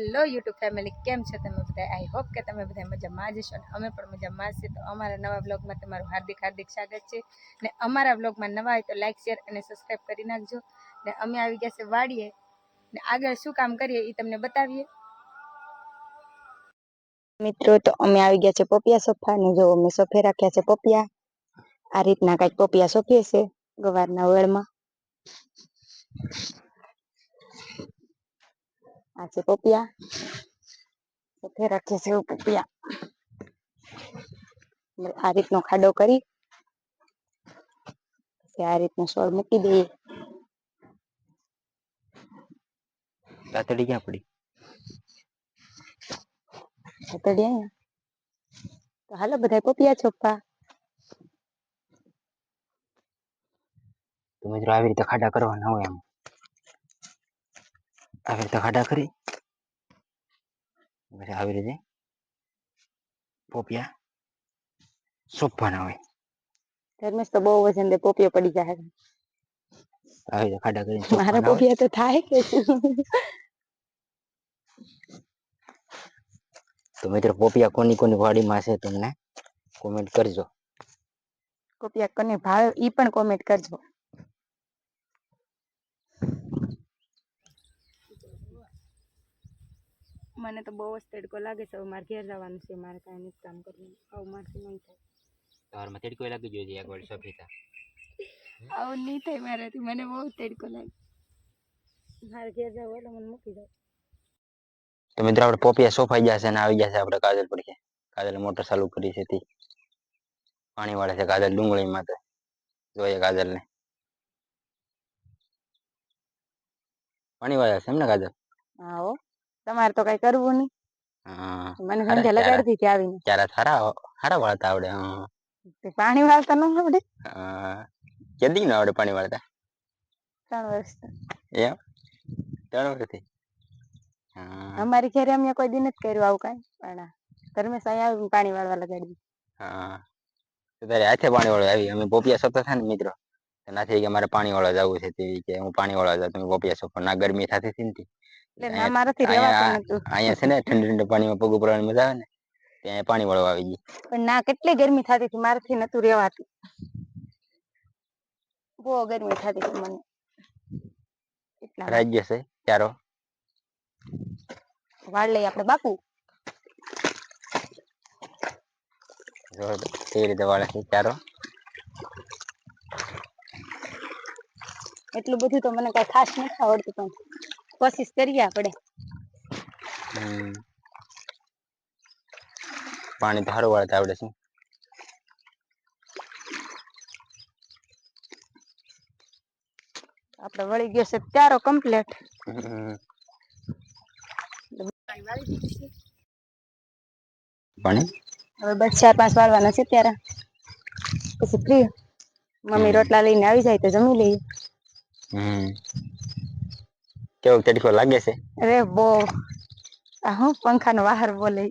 Hello YouTube family, કેમ છો તમે બધા? આઈ હોપ કે તમે બધા મજામાં જ છો અને અમે પણ મજામાં છીએ. તો અમારા નવા બ્લોગમાં તમારું હાર્દિક હાર્દિક સ્વાગત છે. ને અમારા બ્લોગમાં નવા હોય તો લાઇક શેર અને સબસ્ક્રાઈબ કરી નાખજો. ને અમે આવી ગયા છે વાડીએ. ને આગળ શું કામ કરીએ એ તમને બતાવીએ. મિત્રો, તો અમે આવી ગયા છે પપિયા સોફા. ને જો અમે સોફે રાખ્યા છે પપિયા. આ રીતના કંઈક પપિયા સોફીએ છે ગવારના વેળમાં. આ છે પપિયા સોફે રાખીએ છે એવું પપિયા એટલે આ રીતનો ખાડો કરી પછી આ રીતનો સોળ મૂકી દઈએ તાતડી ક્યાં પડી હતડી અહીંયા તો હાલો બધા પપિયા ચોપ્પા તો મિત્રો આવી રીતે ખાડા કરવાના હોય એમ આવી રીતે ખાડા કરી પછી આવી રીતે પોપિયા સોંપવાના હોય ધર્મેશ તો બહુ વજન દે પોપિયો પડી જાય આવી રીતે ખાડા કરીને મારા સોંપવાના હોય પોપિયા તો થાય કે તો મિત્રો પોપિયા કોની કોની વાડીમાં છે તમને કોમેન્ટ કરજો પોપિયા કોને ભાવે ઈ પણ કોમેન્ટ કરજો મને તો બહુ જ તડકો લાગે છે. હવે મારે ઘેર જવાનું છે. મારે કાંઈ નથી કામ કરવું આવું મારથી નહીં થાય. તમારામાં તડકો લાગી જોઈએ એક વાર સફેતા. આવું નહીં થાય મારાથી. મને બહુ તડકો લાગે. મારે ઘેર જવું એટલે મને મૂકી દઉં તો મિત્રો આપણે પોપિયા સોફાઈ ગયા છે ને આવી ગયા છે આપણે કાજલ પડખે કાજલ મોટર ચાલુ કરી છે તી. પાણી વાળે છે કાજલ ડુંગળી માં જોઈએ કાજલ ને પાણી વાળે છે એમ ને કાજલ? હા હો. તમારે તો કઈ કરવું નહીં. હા મને અરે સંધ્યા ત્યારે- લગાડી દીધી આવીને. ત્યારે સારા સારા વાળતા આવડે હા. તે પાણી વાળતા ન આવડે? હા. કેદી ના આવડે પાણી વાળતા? ત્રણ વર્ષ એમ? ત્રણ વર્ષથી? હા. અમારી ઘરે અમે કોઈ દી નથી કર્યું આવું કાંઈ પણ આ ધર્મેશ અહીંયા આવીને પાણી વાળવા લગાડી હા. તો તારે હાથે પાણી વાળવા આવી અમે પોપિયા સોતા થાય ને મિત્રો. તો નાથી કે મારે પાણી વાળવા જવું છે તેવી કે હું પાણી વાળવા જાઉં તમે વોપિયા છો પણ ના ગરમી થતી હતી ને અહીંયા- છે ને ઠંડી ઠંડા પાણીમાં પગ ઉપરવાની મજા આવે ને ત્યાં પાણી વાળવા આવી ગઈ પણ ના કેટલી ગરમી થતી હતી મારાથી નતું રહેવાતું. બહુ ગરમી થતી હતી મને. રાજ્ય છે ચારો વાળ લઈ આપણે બાપુ? કેવી રીતે વાળે છે ચારો એટલું બધું તો મને કઈ ખાસ નથી આવડતું પણ કોશિશ કરીએ આપણે. પાણી તો સારું વાળતા આવડે છે. આપણે વળી ગયો છે ચારો કમ્પ્લેટ હવે બસ ચાર પાંચ વાળવાના છે ત્યારે પછી ફ્રી મમ્મી. રોટલા લઈને આવી જાય તો જમી લઈએ. હમ. કેવો તડકો લાગે છે? અરે બહુ. આ હું પંખાનો વાહર બોલે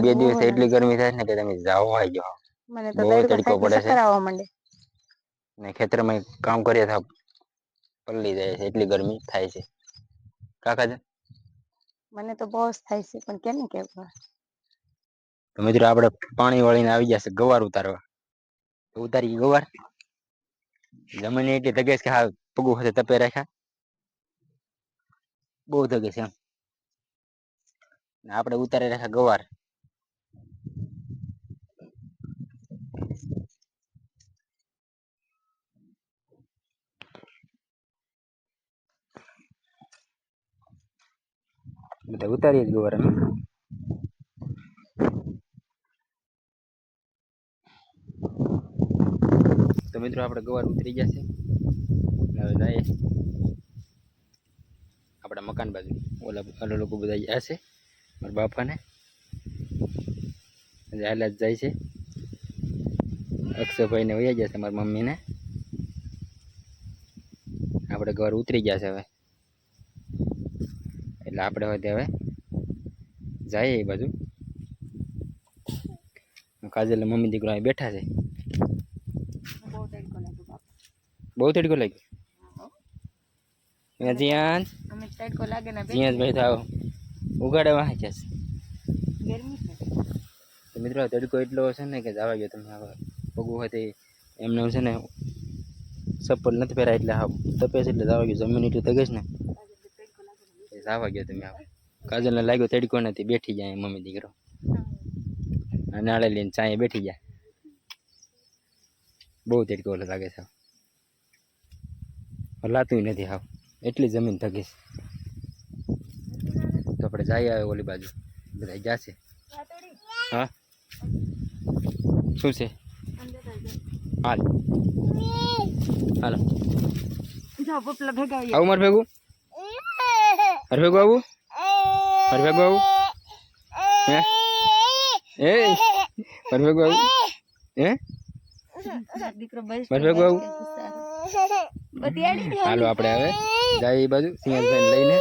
બે દિવસ એટલી ગરમી થાય ને કે તમે જાઓ આવી જાઓ. મને તો બહુ તડકો પડે છે. માંડે. ને ખેતરમાં કામ કરીએ તો પલળી જાય છે એટલી ગરમી થાય છે. કાકા મને તો બહુ જ થાય છે પણ કેને કેવું? તો મિત્રો આપણે પાણી વાળીને આવી જશે ગવાર ઉતારવા. ઉતારી ગવાર જમીન એટલી ધગેશ કે હા પગું સાથે તપે રાખ્યા બહુ ધગે છે એમ ને આપણે ઉતારી રાખ્યા ગવાર બધા ઉતારીએ જ ગવાર અમે મિત્રો, આપણે ગવાર ઉતરી ગયા છે હવે જઈએ આપણા મકાન બાજુ. ઓલા લોકો બધા ગયા છે મારા બાપાને. હાલા જ જાય છે. અક્ષયભાઈને વહી ગયા છે મારા મમ્મીને. આપણે ઘર ઉતરી ગયા છે હવે. એટલે આપણે હવે હવે જઈએ એ બાજુ. કાજલ મમ્મી દીકરો અહીં બેઠા છે. તડકો લાગ્યો. બાપા બહુ. તડકો લાગ્યો એ જીયાન અમે તડકો લાગે ને જીયાન ભાઈ થાવ ઉગાડે વાહ છે. ગરમી છે. મિત્રો તડકો એટલો છે ને કે જવા ગયો તમે હવે. પગું હોય તે એમને છે ને ચપ્પલ નથી પહેરાય એટલે હા તપે છે એટલે જવા ગયો જમીન એટલી તગેશ ને. જાવા ગયો તમે હવે. કાજલને લાગ્યો તડકો નથી બેઠી જાય મમ્મી દીકરો. નાળે લઈને ચાય બેઠી જાય. બહુ તડકો ઓલો લાગે છે. હલાતું નથી હાવ. એટલી જમીન થગીશ તો આપણે જઈ આવે ઓલી બાજુ. બધા જશે હા? શું છે? હાલ. હાલો. જાઓ પોપલા ભેગા આવીએ. આવું મારે ભેગું? મારે ભેગું આવું? મારે ભેગું આવું? હે? એ? મારે ભેગું આવું? હે? દીકરો બસ આવું હાલો આપણે હવે જાય એ બાજુ સિંહલભાઈ લઈને.